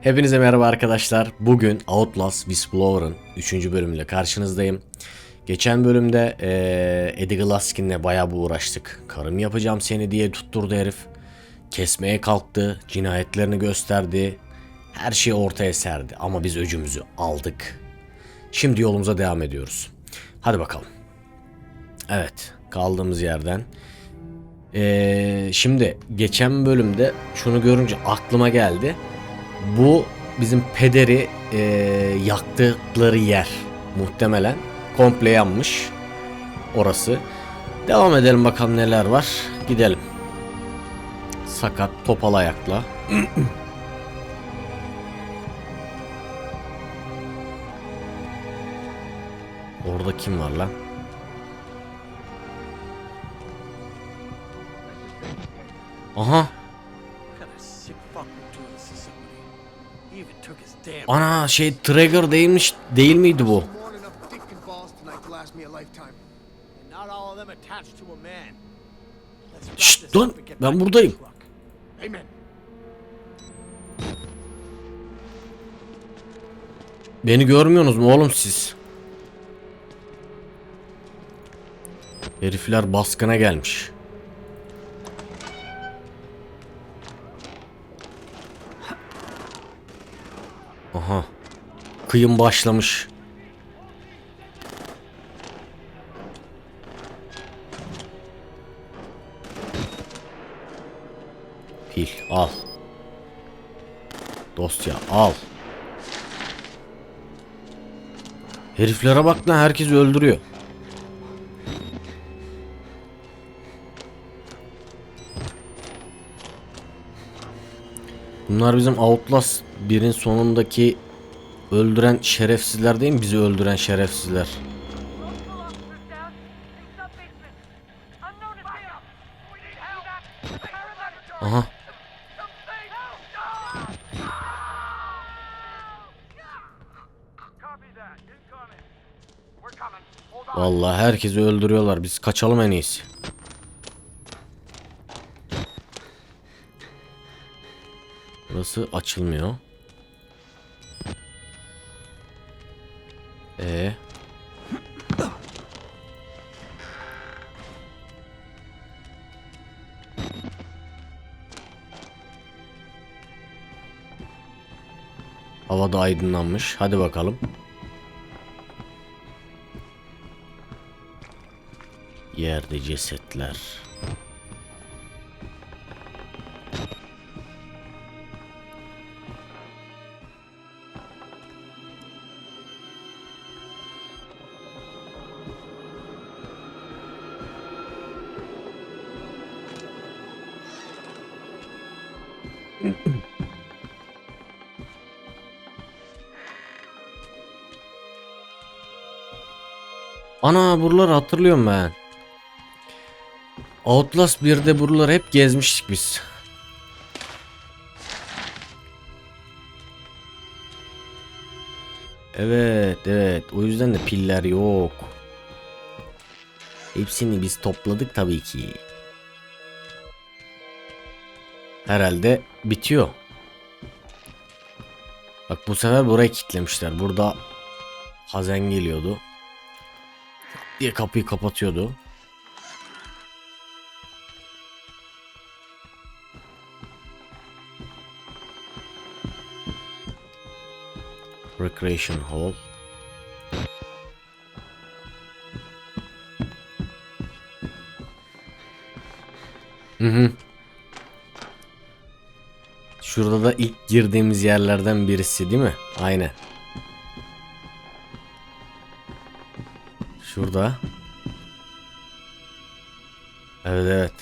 Hepinize merhaba arkadaşlar. Bugün Outlast Whistleblower'ın 3. bölümüyle karşınızdayım. Geçen bölümde eee Eddie Glaskin'le bayağı bir uğraştık. Karım yapacağım seni diye tutturdu herif. Kesmeye kalktı, cinayetlerini gösterdi. Her şeyi ortaya serdi ama biz öcümüzü aldık. Şimdi yolumuza devam ediyoruz. Hadi bakalım. Evet, kaldığımız yerden. Ee, şimdi geçen bölümde şunu görünce aklıma geldi. Bu bizim pederi e, yaktıkları yer muhtemelen komple yanmış orası. Devam edelim bakalım neler var. Gidelim. Sakat topal ayakla. Orada kim var lan? Aha ana şey trigger değilmiş değil miydi bu? Şşt, get ben buradayım. Beni görmüyorsunuz mu oğlum siz? Herifler baskına gelmiş. Aha. Kıyım başlamış. Pil al. Dosya al. Heriflere bak lan herkes öldürüyor. Bunlar bizim Outlast birin sonundaki öldüren şerefsizler değil mi? Bizi öldüren şerefsizler. Aha. Vallahi herkesi öldürüyorlar. Biz kaçalım en iyisi. Burası açılmıyor. E Hava da aydınlanmış. Hadi bakalım. Yerde cesetler. Ana buraları hatırlıyorum ben. Outlast 1'de buraları hep gezmiştik biz. Evet evet o yüzden de piller yok. Hepsini biz topladık tabii ki. Herhalde bitiyor. Bak bu sefer burayı kilitlemişler. Burada Hazen geliyordu. Diye kapıyı kapatıyordu. Recreation Hall. Hı hı. Şurada da ilk girdiğimiz yerlerden birisi değil mi? Aynen. Şurada. Evet evet.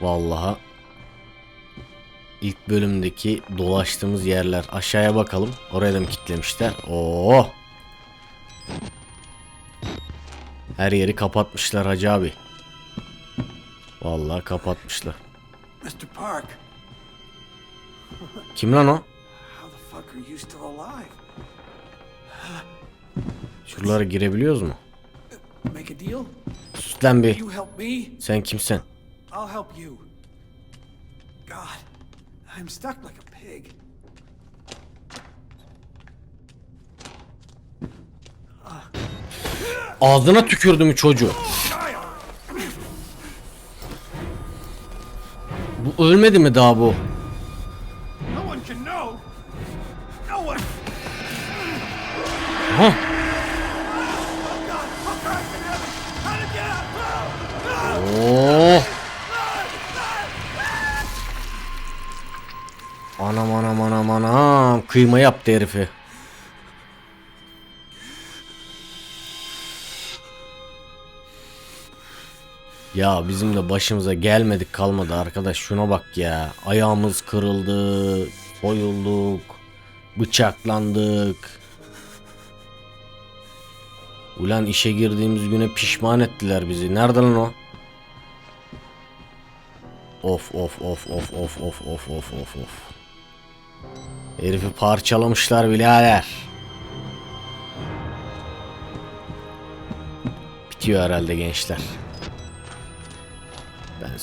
Vallahi ilk bölümdeki dolaştığımız yerler aşağıya bakalım. Oraya da mı kitlemişler? Oo. Her yeri kapatmışlar hacı abi. Vallahi kapatmışlar. Mr. Park, Kim lan o? Şuralara girebiliyoruz mu? Sus lan bir. Sen kimsen? I'll help you. God, I'm stuck like a pig. Ağzına tükürdüm çocuğu. Bu ölmedi mi daha bu? Ha? Oh. Anam anam anam anam kıyma yaptı herifi. Ya bizim de başımıza gelmedik kalmadı arkadaş şuna bak ya. Ayağımız kırıldı, soyulduk, bıçaklandık. Ulan işe girdiğimiz güne pişman ettiler bizi. Nerede lan o? Of of of of of of of of of of. Herifi parçalamışlar birader. Bitiyor herhalde gençler.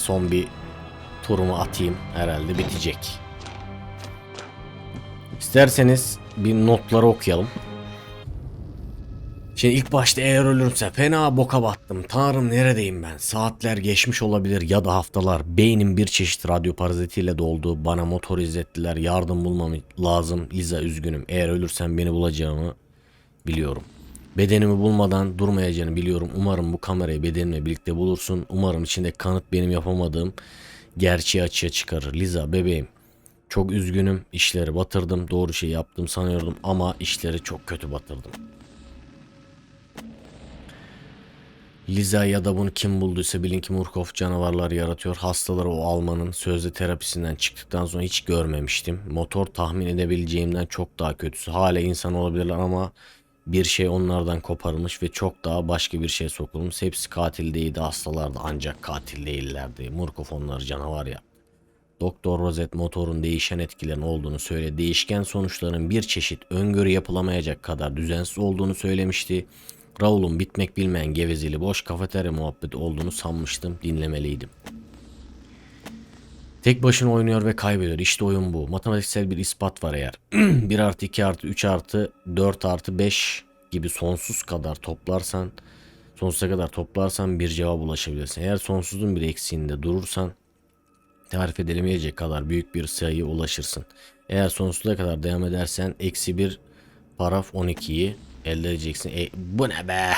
Son bir turumu atayım. Herhalde bitecek. İsterseniz bir notları okuyalım. Şimdi ilk başta eğer ölürse fena boka battım. Tanrım neredeyim ben? Saatler geçmiş olabilir ya da haftalar. Beynim bir çeşit radyo parazitiyle doldu. Bana motor izlettiler. Yardım bulmam lazım. Liza üzgünüm. Eğer ölürsem beni bulacağımı biliyorum. Bedenimi bulmadan durmayacağını biliyorum. Umarım bu kamerayı bedenimle birlikte bulursun. Umarım içinde kanıt benim yapamadığım gerçeği açığa çıkarır. Liza bebeğim. Çok üzgünüm. İşleri batırdım. Doğru şey yaptım sanıyordum ama işleri çok kötü batırdım. Liza ya da bunu kim bulduysa bilin ki Murkoff canavarlar yaratıyor. Hastaları o Alman'ın sözde terapisinden çıktıktan sonra hiç görmemiştim. Motor tahmin edebileceğimden çok daha kötüsü. Hala insan olabilirler ama bir şey onlardan koparılmış ve çok daha başka bir şey sokulmuş. Hepsi katil değildi hastalardı ancak katil değillerdi. Murkoff onları canavar yaptı. Doktor Rozet motorun değişen etkilerin olduğunu söyle. Değişken sonuçların bir çeşit öngörü yapılamayacak kadar düzensiz olduğunu söylemişti. Raul'un bitmek bilmeyen gevezeli boş kafeterya muhabbeti olduğunu sanmıştım. Dinlemeliydim. Tek başına oynuyor ve kaybediyor. İşte oyun bu. Matematiksel bir ispat var eğer. 1 artı 2 artı 3 artı 4 artı 5 gibi sonsuz kadar toplarsan sonsuza kadar toplarsan bir cevap ulaşabilirsin. Eğer sonsuzun bir eksiğinde durursan tarif edilemeyecek kadar büyük bir sayıya ulaşırsın. Eğer sonsuza kadar devam edersen eksi bir paraf 12'yi elde edeceksin. E, bu ne be?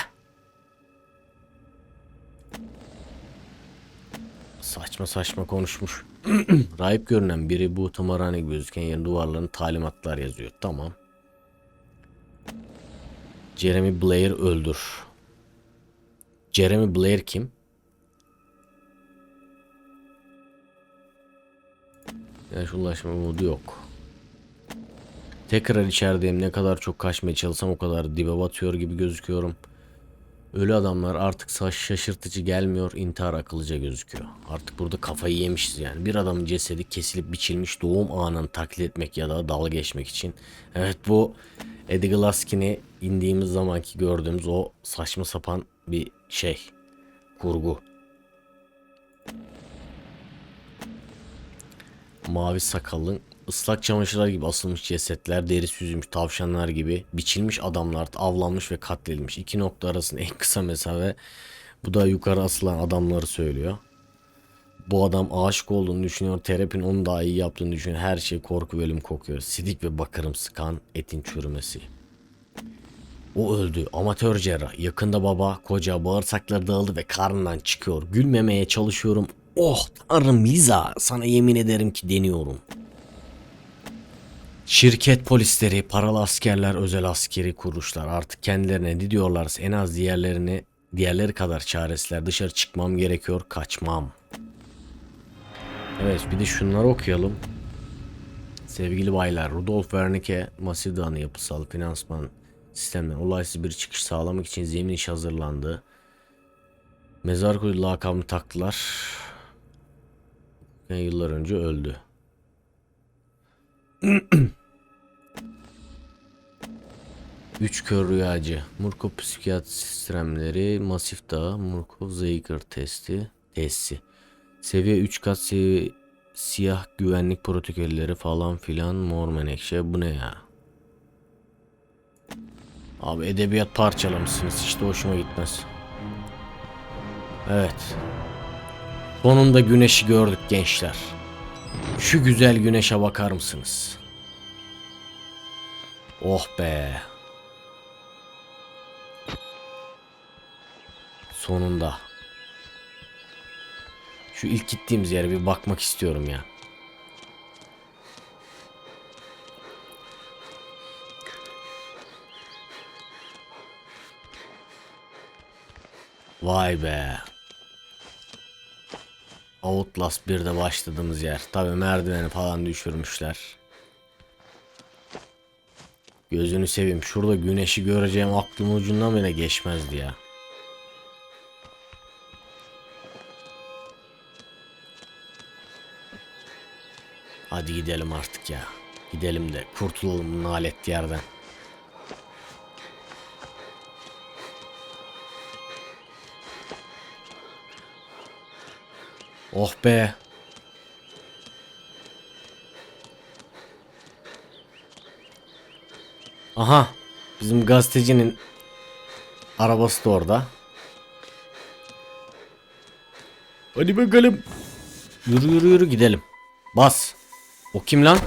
Saçma saçma konuşmuş. Rahip görünen biri bu tımarhane gözüken yerin duvarlarına talimatlar yazıyor. Tamam. Jeremy Blair öldür. Jeremy Blair kim? Yaş ulaşma umudu yok. Tekrar içerideyim. Ne kadar çok kaçmaya çalışsam o kadar dibe batıyor gibi gözüküyorum. Ölü adamlar artık saç şaşırtıcı gelmiyor, intihar akıllıca gözüküyor. Artık burada kafayı yemişiz yani. Bir adamın cesedi kesilip biçilmiş doğum anını taklit etmek ya da dalga geçmek için. Evet bu Eddie Glaskin'i indiğimiz zamanki gördüğümüz o saçma sapan bir şey. Kurgu. Mavi sakallın ıslak çamaşırlar gibi asılmış cesetler, deri süzülmüş tavşanlar gibi biçilmiş adamlar avlanmış ve katledilmiş. İki nokta arasında en kısa mesafe bu da yukarı asılan adamları söylüyor. Bu adam aşık olduğunu düşünüyor. Terapinin onu daha iyi yaptığını düşünüyor. Her şey korku bölüm kokuyor. Sidik ve bakırım sıkan etin çürümesi. O öldü. Amatör cerrah. Yakında baba, koca, bağırsakları dağıldı ve karnından çıkıyor. Gülmemeye çalışıyorum. Oh tanrım Liza. Sana yemin ederim ki deniyorum. Şirket polisleri, paralı askerler, özel askeri kuruluşlar artık kendilerine ne diyorlarsa en az diğerlerini diğerleri kadar çaresizler. Dışarı çıkmam gerekiyor, kaçmam. Evet bir de şunları okuyalım. Sevgili baylar, Rudolf Wernicke Masida'nın yapısal finansman sistemden olaysız bir çıkış sağlamak için zemin iş hazırlandı. Mezar kuyu lakabını taktılar. Yani yıllar önce öldü. 3 kör rüyacı. Murkoff psikiyatri sistemleri. Masif Dağı. Murkoff Zeiger testi. Testi. Seviye 3 kat seviye siyah güvenlik protokolleri falan filan mor menekşe bu ne ya? Abi edebiyat parçalamışsınız işte hoşuma gitmez. Evet. Sonunda güneşi gördük gençler. Şu güzel güneşe bakar mısınız? Oh be. Sonunda. Şu ilk gittiğimiz yere bir bakmak istiyorum ya. Vay be. Outlast 1'de başladığımız yer. Tabi merdiveni falan düşürmüşler. Gözünü seveyim. Şurada güneşi göreceğim aklım ucundan bile geçmezdi ya. Hadi gidelim artık ya. Gidelim de kurtulalım nalet yerden. Oh be. Aha. Bizim gazetecinin arabası da orada. Hadi bakalım. Yürü yürü yürü gidelim. Bas. O kim lan?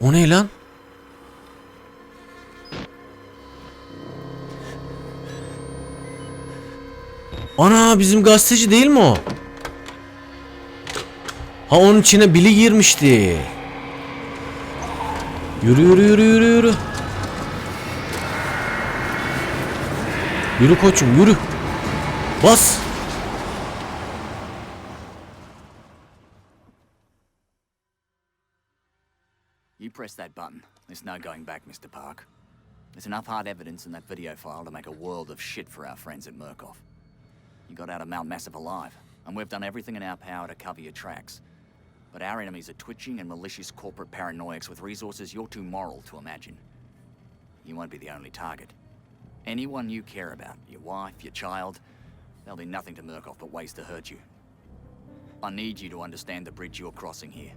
O ne lan? Ana bizim gazeteci değil mi o? Ha onun içine Billy girmişti. Yürü yürü yürü yürü yürü. Yürü koçum yürü. Bas. You press that button. There's no going back, Mr. Park. There's enough hard evidence in that video file to make a world of shit for our friends at Murkoff. You got out of Mount Massive alive, and we've done everything in our power to cover your tracks. But our enemies are twitching and malicious corporate paranoiacs with resources you're too moral to imagine. You won't be the only target. Anyone you care about, your wife, your child, there'll be nothing to Murkoff but ways to hurt you. I need you to understand the bridge you're crossing here.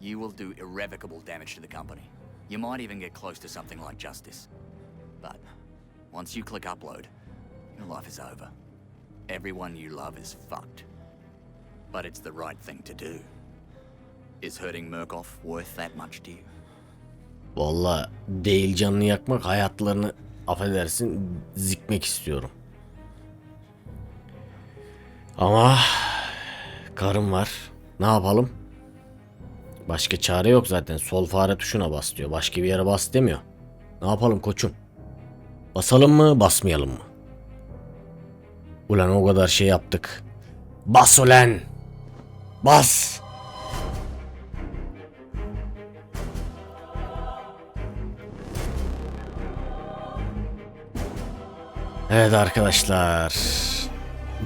You will do irrevocable damage to the company. You might even get close to something like justice. But once you click upload, your life is over. Everyone you love is fucked. But it's the right thing to do. Is hurting Murkoff worth that much to you? Valla değil canını yakmak hayatlarını affedersin zikmek istiyorum. Ama karım var. Ne yapalım? Başka çare yok zaten. Sol fare tuşuna bas diyor. Başka bir yere bas demiyor. Ne yapalım koçum? Basalım mı, basmayalım mı? Ulan o kadar şey yaptık. Bas ulan! Bas! Evet arkadaşlar.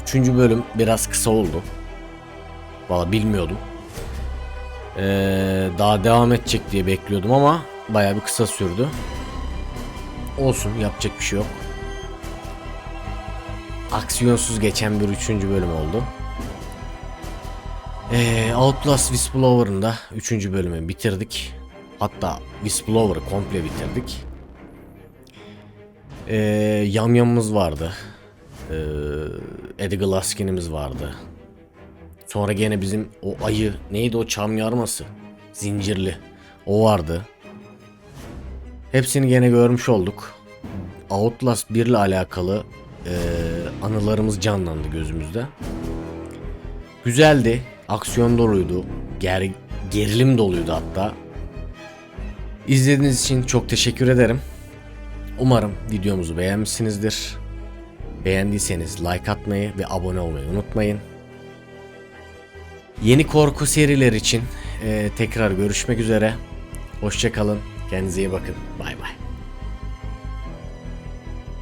Üçüncü bölüm biraz kısa oldu. Valla bilmiyordum. Ee, daha devam edecek diye bekliyordum ama baya bir kısa sürdü. Olsun yapacak bir şey yok. Aksiyonsuz geçen bir üçüncü bölüm oldu. Ee, Outlast Whistleblower'ın da üçüncü bölümü bitirdik. Hatta Whistleblower'ı komple bitirdik. Ee, yamyamımız vardı. Ee, Eddie Glaskin'imiz vardı. Sonra gene bizim o ayı neydi o çam yarması? Zincirli. O vardı. Hepsini gene görmüş olduk. Outlast 1 ile alakalı e, anılarımız canlandı gözümüzde. Güzeldi. Aksiyon doluydu. Ger gerilim doluydu hatta. İzlediğiniz için çok teşekkür ederim. Umarım videomuzu beğenmişsinizdir. Beğendiyseniz like atmayı ve abone olmayı unutmayın. Yeni korku seriler için e, tekrar görüşmek üzere. Hoşçakalın. Kendinize iyi bakın. Bay bay.